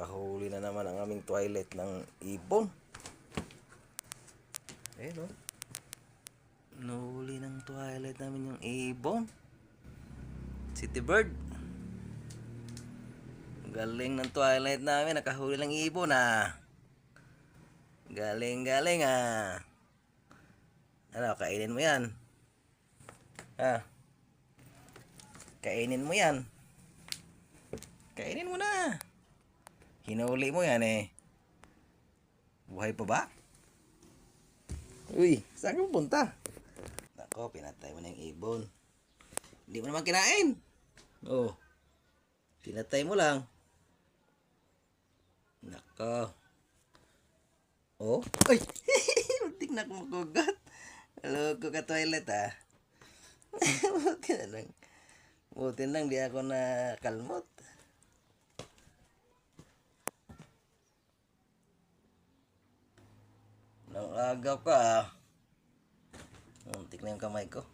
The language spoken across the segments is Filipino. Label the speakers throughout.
Speaker 1: Nakahuli na naman ang aming toilet ng ibon. Ayun oh. Nahuli ng toilet namin yung ibon. City bird. Galing ng toilet namin. Nakahuli ng ibon ah. Galing, galing ah. Ano, kainin mo yan. Ha? Kainin mo yan. Kainin mo na. Hinuli mo yan eh. Buhay pa ba? Uy, saan ka pupunta? Nako, pinatay mo na yung ibon. Hindi mo naman kinain. Oh. Pinatay mo lang. Nako. Oh. Ay! Muntik na akong magugat. Hello, ko ka toilet ah. Buti na lang. Buti na lang di ako na kalmot. Agaw ka ah. Muntik na yung kamay ko.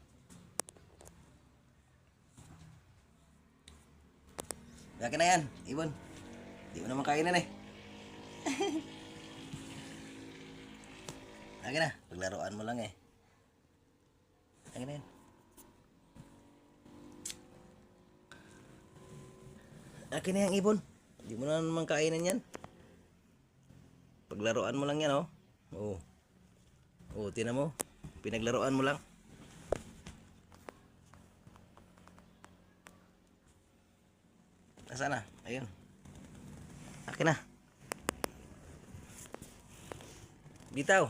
Speaker 1: Laki na yan, Ibon. Di mo naman kainan eh. Laki na, paglaruan mo lang eh. Laki na yan. Akin na yung ibon. Di mo na naman kainan yan. Paglaruan mo lang yan, oh. Oo. Oo, tinan mo. Pinaglaruan mo lang. Nasaan na? Ayun. Akin na. Bitaw.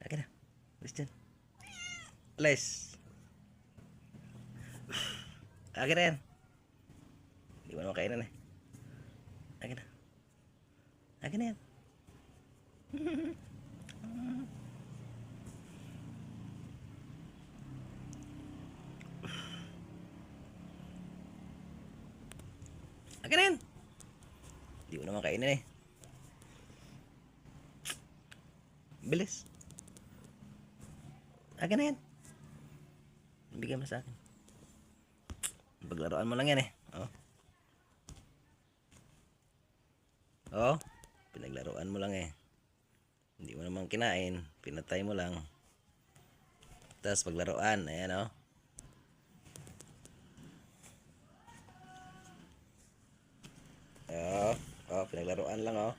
Speaker 1: Akin na. Dyan. Alis. Akin na yan. Di mo naman kainan eh. Akin na. Yan. Akin na yan. Di mo naman kainin eh. Bilis. Akin na yan. Bigay mo sa akin. Paglaruan mo lang yan eh. Oh, pinaglaruan mo lang eh. Hindi mo naman kinain. Pinatay mo lang. Tapos paglaruan. Ayan oh. Oh, oh, pinaglaruan lang oh.